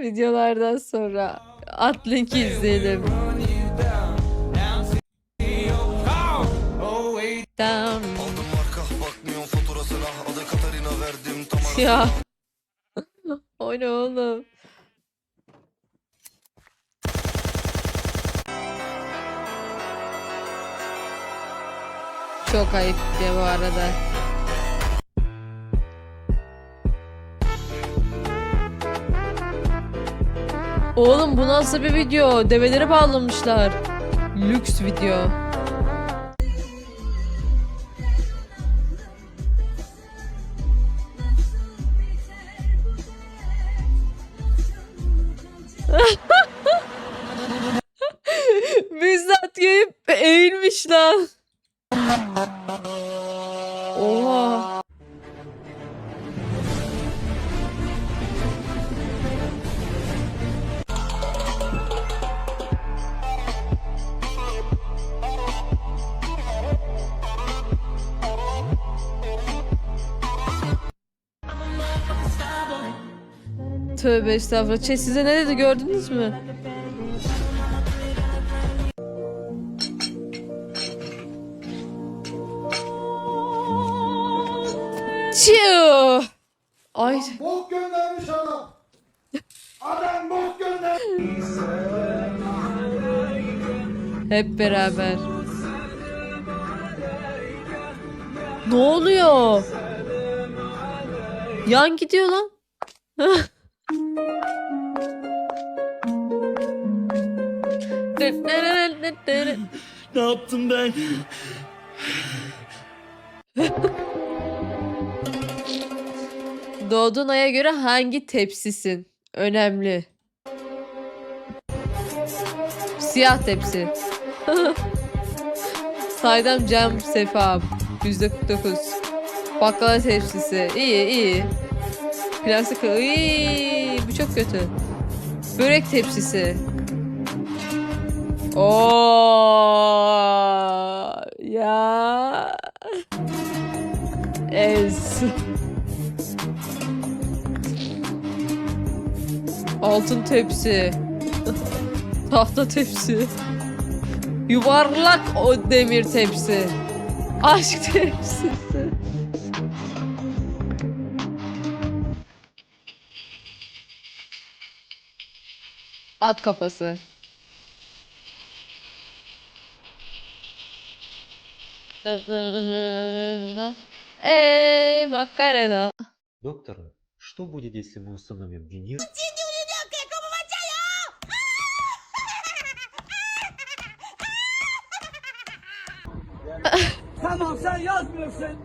Videolardan sonra at linki izleyelim. Ya. o ne oğlum? Çok ayıp ya bu arada. Oğlum bu nasıl bir video? Develeri bağlamışlar. Lüks video. Tövbe estağfurullah. Şey size ne dedi gördünüz mü? Çiu. Ay Bok göndermiş adam. Adam bok gönder. hep beraber. Ne oluyor? Yan gidiyor lan. Ne yaptım ben? Doğduğun aya göre hangi tepsisin? Önemli. Siyah tepsi. Saydam cam sefa. %49. Baklava tepsisi. İyi iyi. Plastik. İyi. Bu çok kötü. Börek tepsisi. Oo ya. Ez. Altın tepsi. Tahta tepsi. Yuvarlak o demir tepsi. Aşk tepsisi. At kafası. Ey makarena. Доктор, что будет, если мы установим винир? Tamam sen yazmıyorsun.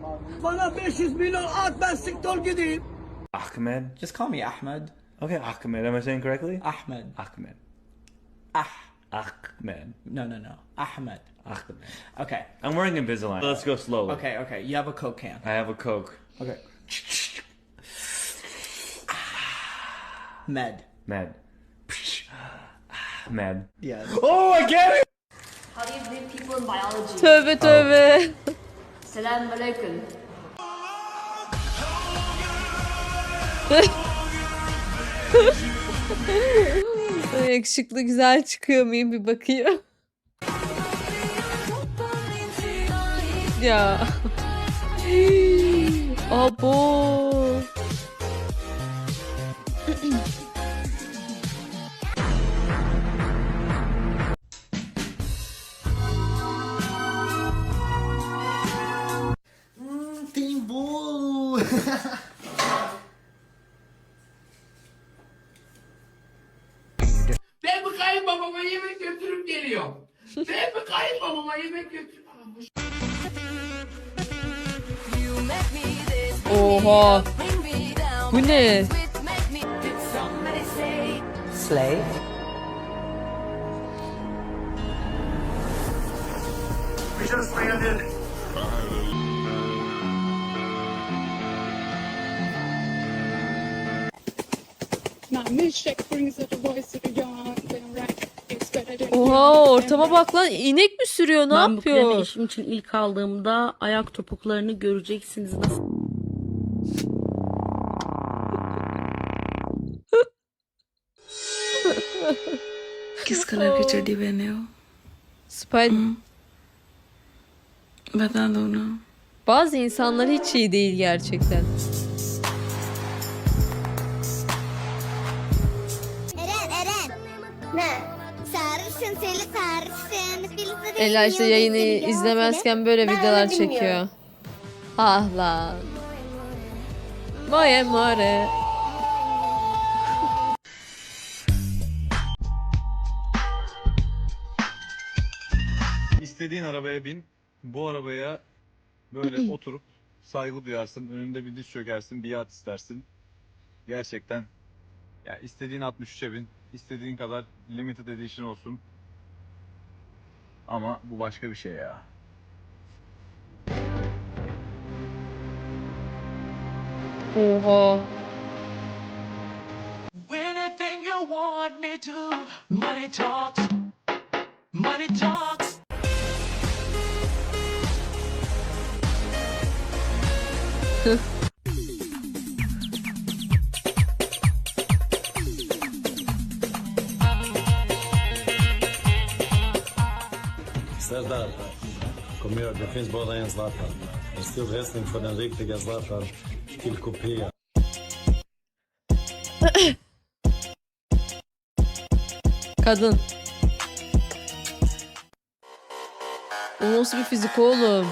Bana 500 milyon at ben siktir gideyim. Ahmed. Just call me Ahmed. Okay, Ahmed. Am I saying correctly? Ahmed. Ahmed. Ah. Ahmed. No, no, no. Ahmed. Ahmed. Okay. I'm wearing Invisalign. Let's go slowly. Okay, okay. You have a Coke can. I have a Coke. Okay. Med. Med. Med. Yes. Oh, I get it! How do you believe people in biology? Tövbe oh. tövbe. Selam aleyküm. Yakışıklı güzel çıkıyor muyum bir bakayım. ya. Abo. Kayınbabama yemek götürüp geliyorum. Ben bu kayınbabama yemek götürüp... Oha. Bu ne? Slay. Now, milkshake brings out the voice of the young, Oha ortama bak lan. İnek mi sürüyor? Ne ben bu kremi yapıyor? eşim için ilk aldığımda ayak topuklarını göreceksiniz nasıl किस कलर की चड्डी पहने हो Spider बता दो ना bazı insanlar hiç iyi değil gerçekten. Eren, Eren. Ne? Sarışın, seni sarışın. Ela işte yayını izlemezken böyle videolar çekiyor. Ah lan. Moye more. İstediğin arabaya bin. Bu arabaya böyle oturup saygı duyarsın. Önünde bir diz çökersin, biat istersin. Gerçekten ya istediğin 63'e bin. İstediğin kadar limited edition olsun. Ama bu başka bir şey ya. Oha. Anything you want me to, money talks, money talks. Serdar, kom here, det finns bara en Zlatan. En stor hälsning från den riktiga Zlatan till kopia. Kadın. O nasıl bir fizik oğlum?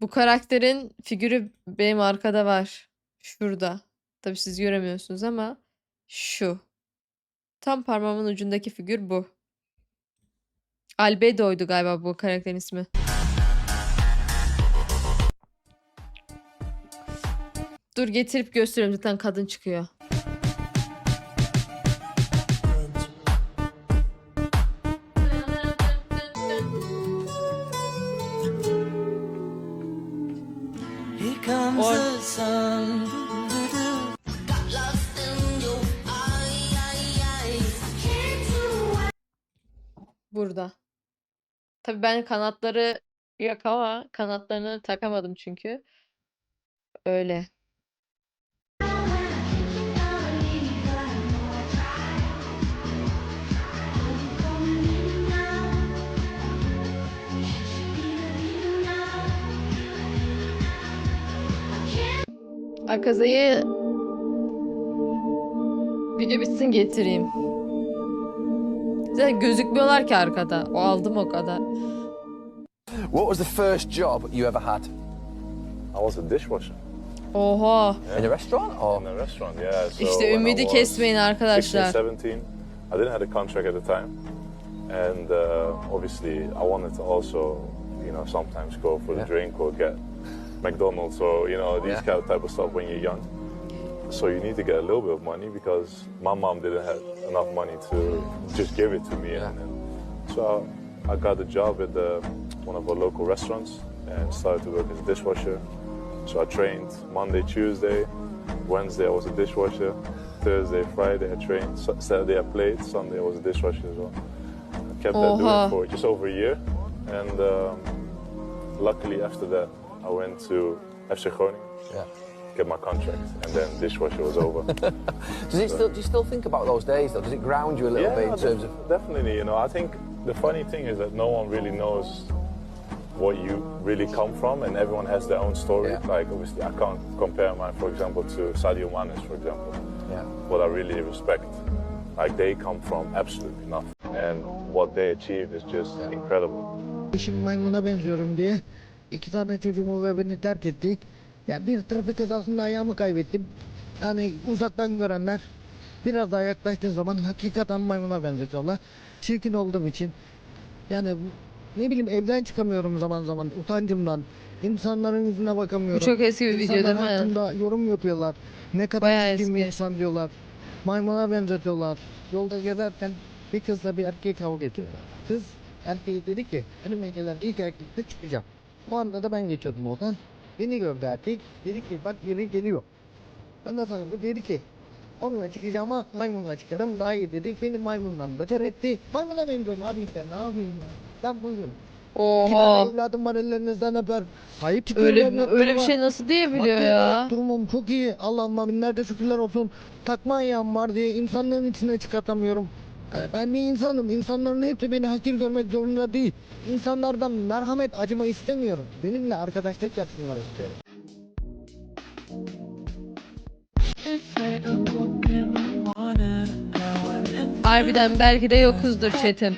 Bu karakterin figürü benim arkada var. Şurada. Tabii siz göremiyorsunuz ama şu. Tam parmağımın ucundaki figür bu. Albedo'ydu galiba bu karakterin ismi. Dur getirip gösteriyorum zaten kadın çıkıyor. Or-. Burada. Tabii ben kanatları yok ama kanatlarını takamadım çünkü. Öyle. Akazayı video bitsin getireyim. Zaten gözükmüyorlar ki arkada. O aldım o kadar. What was the first job you ever had? I was a dishwasher Oha. In a restaurant or? in a restaurant, yeah. So İşte ümidi kesmeyin arkadaşlar. 16, 17. I didn't have a contract at the time, and uh, obviously I wanted to also, you know, sometimes go for Yeah. the drink or get McDonald's or you know these Yeah. kind of type of stuff when you're young. So you need to get a little bit of money because my mom didn't have enough money to just give it to me, Yeah. and, and so I got a job at the, one of our local restaurants and started to work as a dishwasher. So I trained Monday, Tuesday, Wednesday I was a dishwasher, Thursday, Friday I trained, Saturday I played, Sunday I was a dishwasher as well. I kept that doing for just over a year, and um, luckily after that I went to FC Groningen, Yeah. Get my contract, and then dishwasher was over. Does it still? Do you still think about those days though? Does it ground you a little bit in terms of? definitely. You know, I think the funny thing is that no one really knows what you really come from, and everyone has their own story. Yeah. Like obviously, I can't compare mine, for example, to Sadio Mane's, for example. Yeah. What I really respect, like they come from absolutely nothing, and what they achieved is just incredible. Eşim maymuna benziyorum diye iki tane çocuğumu ve beni terk etti. Ya bir trafik kazasında ayağımı kaybettim. Yani uzaktan görenler biraz daha yaklaştığı zaman hakikaten maymuna benzetiyorlar. Çirkin olduğum için. Yani bu- ne bileyim evden çıkamıyorum zaman zaman utancımdan. İnsanların yüzüne Bu bakamıyorum. çok eski bir video değil mi? hakkında yorum yapıyorlar. Ne kadar Bayağı bir insan diyorlar. Maymuna benzetiyorlar. Yolda gezerken bir kızla bir erkek kavga ediyor. Kız erkeğe dedi ki önüme gelen ilk erkekle çıkacağım. O anda da ben geçiyordum oradan. Beni gördü erkek. Dedi ki bak biri geliyor. Ben de sanırım dedi ki onunla çıkacağım ama maymunla çıkarım daha iyi dedi. Beni maymundan beter etti. Maymuna benziyorum abi işte ne yapayım ben. Ben buyum. Oha. Evladım var ellerinizden öper. Çıkın Öyle öyle bir şey nasıl diyebiliyor Bak, ya? Durumum çok iyi. Allah'ıma binlerce şükürler olsun. Takma ayağım var diye insanların içine çıkartamıyorum. Ben bir insanım. İnsanların hepsi beni hakir görmek zorunda değil. İnsanlardan merhamet, acıma istemiyorum. Benimle arkadaşlık yapsınlar istiyorum. Harbiden belki de yokuzdur Çetin.